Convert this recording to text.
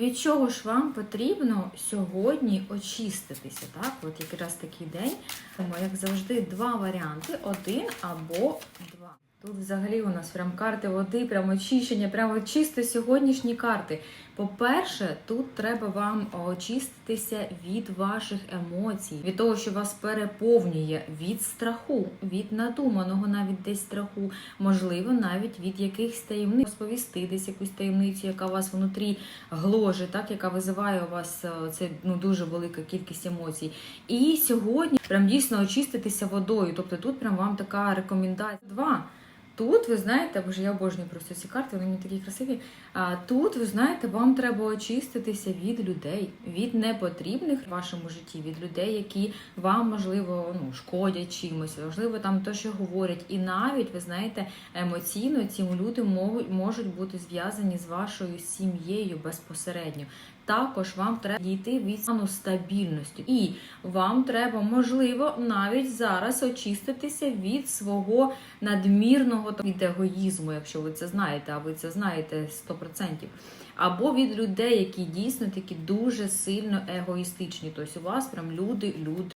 Від чого ж вам потрібно сьогодні очиститися? Так, от якраз такий день. Тому, як завжди, два варіанти: один або два. Тут взагалі у нас прям карти води, прям очищення, прямо чисто сьогоднішні карти. По-перше, тут треба вам очиститися від ваших емоцій, від того, що вас переповнює, від страху, від надуманого навіть десь страху, можливо, навіть від якихось таємниць розповісти десь якусь таємницю, яка у вас внутрі гложе, так яка визиває у вас е, це ну дуже велика кількість емоцій. І сьогодні прям дійсно очиститися водою. Тобто тут прям вам така рекомендація. Два. Тут, ви знаєте, боже, я обожнюю просто ці карти, вони мені такі красиві. А тут, ви знаєте, вам треба очиститися від людей, від непотрібних в вашому житті, від людей, які вам, можливо, ну, шкодять чимось, можливо, там то, що говорять. І навіть, ви знаєте, емоційно ці люди можуть бути зв'язані з вашою сім'єю безпосередньо. Також вам треба дійти від стану стабільності, і вам треба, можливо, навіть зараз очиститися від свого надмірного там, від егоїзму, якщо ви це знаєте, а ви це знаєте 100%. Або від людей, які дійсно такі дуже сильно егоїстичні. Тобто у вас прям люди, люди